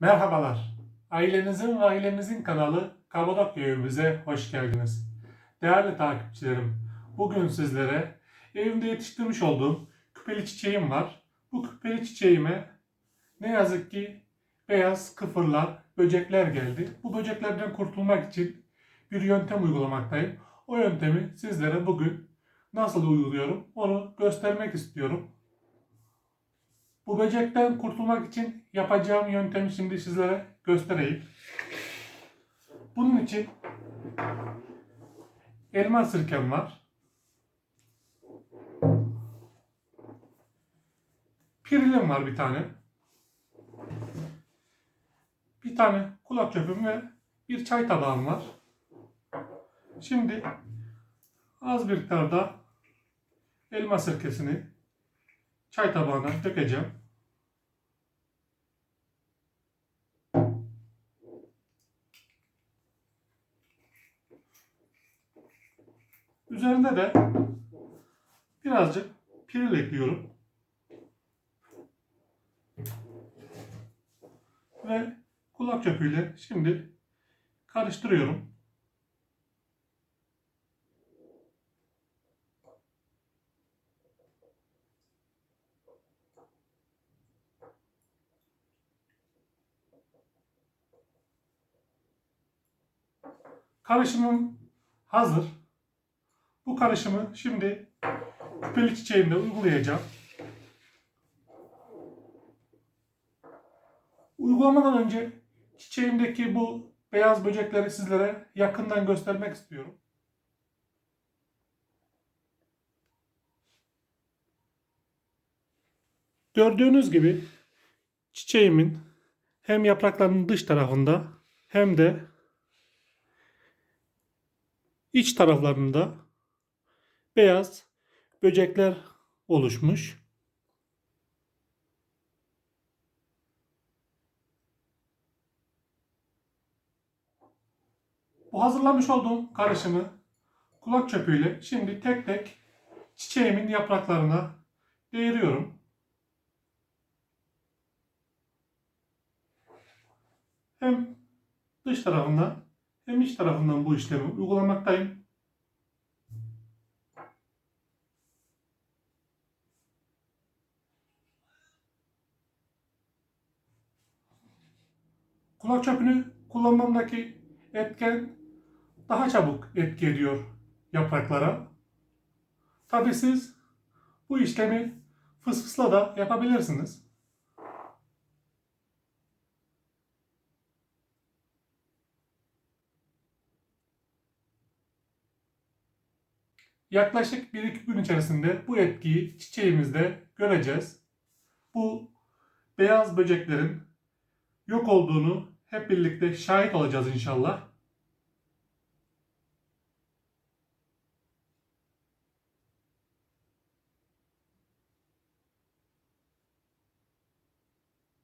Merhabalar. Ailenizin ve ailemizin kanalı Kabadokya evimize hoş geldiniz. Değerli takipçilerim, bugün sizlere evimde yetiştirmiş olduğum küpeli çiçeğim var. Bu küpeli çiçeğime ne yazık ki beyaz kıfırlar, böcekler geldi. Bu böceklerden kurtulmak için bir yöntem uygulamaktayım. O yöntemi sizlere bugün nasıl uyguluyorum onu göstermek istiyorum. Bu böcekten kurtulmak için yapacağım yöntemi şimdi sizlere göstereyim. Bunun için elma sirkem var. Pirilim var bir tane. Bir tane kulak çöpüm ve bir çay tabağım var. Şimdi az bir miktarda elma sirkesini çay tabağına dökeceğim. Üzerinde de birazcık piril ekliyorum. Ve kulak çöpüyle şimdi karıştırıyorum. Karışımım hazır. Bu karışımı şimdi küpeli çiçeğimde uygulayacağım. Uygulamadan önce çiçeğimdeki bu beyaz böcekleri sizlere yakından göstermek istiyorum. Gördüğünüz gibi çiçeğimin hem yapraklarının dış tarafında hem de iç taraflarında beyaz böcekler oluşmuş. Bu hazırlamış olduğum karışımı kulak çöpüyle şimdi tek tek çiçeğimin yapraklarına değiriyorum. Hem dış tarafından hem iç tarafından bu işlemi uygulamaktayım. Kulak çöpünü kullanmamdaki etken daha çabuk etki ediyor yapraklara. Tabi siz bu işlemi fısfısla da yapabilirsiniz. Yaklaşık 1-2 gün içerisinde bu etkiyi çiçeğimizde göreceğiz. Bu beyaz böceklerin yok olduğunu hep birlikte şahit olacağız inşallah.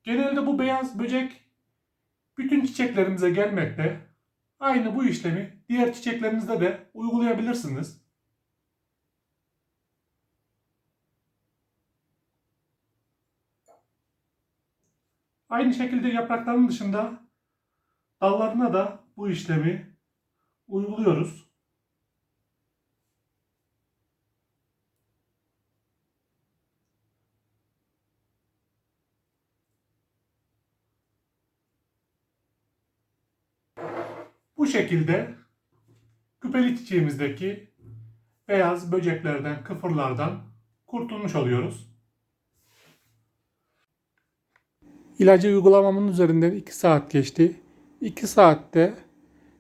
Genelde bu beyaz böcek bütün çiçeklerimize gelmekte. Aynı bu işlemi diğer çiçeklerinizde de uygulayabilirsiniz. Aynı şekilde yaprakların dışında dallarına da bu işlemi uyguluyoruz. Bu şekilde küpeli çiçeğimizdeki beyaz böceklerden, kıfırlardan kurtulmuş oluyoruz. İlacı uygulamamın üzerinden 2 saat geçti. 2 saatte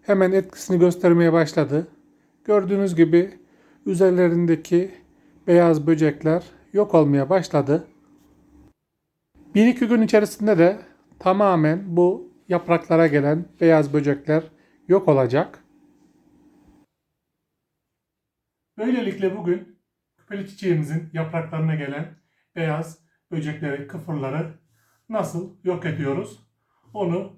hemen etkisini göstermeye başladı. Gördüğünüz gibi üzerlerindeki beyaz böcekler yok olmaya başladı. 1-2 gün içerisinde de tamamen bu yapraklara gelen beyaz böcekler yok olacak. Böylelikle bugün küpeli çiçeğimizin yapraklarına gelen beyaz böcekleri, kıfırları nasıl yok ediyoruz onu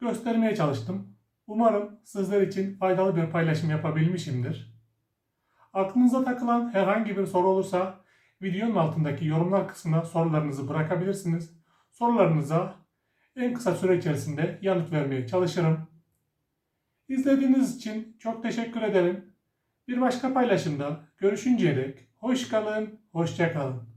göstermeye çalıştım. Umarım sizler için faydalı bir paylaşım yapabilmişimdir. Aklınıza takılan herhangi bir soru olursa videonun altındaki yorumlar kısmına sorularınızı bırakabilirsiniz. Sorularınıza en kısa süre içerisinde yanıt vermeye çalışırım. İzlediğiniz için çok teşekkür ederim. Bir başka paylaşımda görüşünceye dek hoş kalın, hoşça kalın.